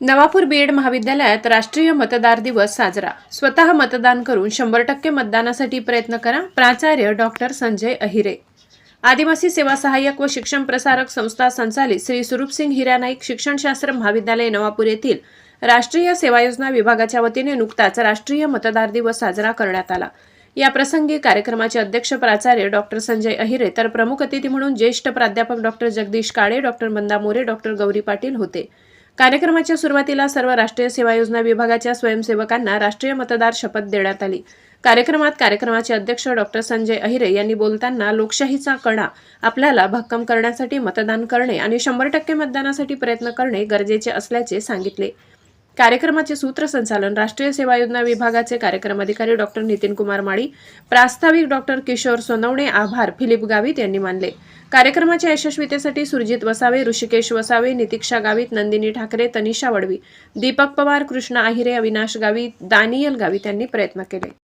Navapur B.Ed महाविद्यालयात राष्ट्रीय मतदार दिवस साजरा. स्वतः मतदान करून शंभर टक्के मतदानासाठी प्रयत्न करा प्राचार्य डॉक्टर संजय अहिरे. आदिवासी सेवा सहाय्यक व शिक्षण प्रसारक संस्था संचालित श्री स्वरूपसिंग हिरानाईक शिक्षणशास्त्र महाविद्यालय नवापूर येथील राष्ट्रीय सेवा योजना विभागाच्या वतीने नुकताच राष्ट्रीय मतदार दिवस साजरा करण्यात आला. या प्रसंगी कार्यक्रमाचे अध्यक्ष प्राचार्य डॉक्टर संजय अहिरे तर प्रमुख अतिथी म्हणून ज्येष्ठ प्राध्यापक doctor Jagdish Kale doctor Manda More doctor Gauri Patil होते. कार्यक्रमाच्या सुरुवातीला सर्व राष्ट्रीय सेवा योजना विभागाच्या स्वयंसेवकांना राष्ट्रीय मतदार शपथ देण्यात आली. कार्यक्रमात कार्यक्रमाचे अध्यक्ष डॉक्टर संजय अहिरे यांनी बोलताना लोकशाहीचा कडा आपल्याला भक्कम करण्यासाठी मतदान करणे आणि शंभर टक्के मतदानासाठी प्रयत्न करणे गरजेचे असल्याचे सांगितले. कार्यक्रमाचे सूत्रसंचालन राष्ट्रीय सेवा योजना विभागाचे कार्यक्रम अधिकारी डॉक्टर नितीन कुमार माळी प्रास्ताविक डॉक्टर किशोर सोनवणे आभार फिलिप गावित यांनी मानले. कार्यक्रमाच्या यशस्वीतेसाठी सुरजित वसावे ऋषिकेश वसावे नितीक्षा गावित नंदिनी ठाकरे तनिषा वडवी दीपक पवार कृष्णा आहिरे अविनाश गावित दानियल गावित यांनी प्रयत्न केले.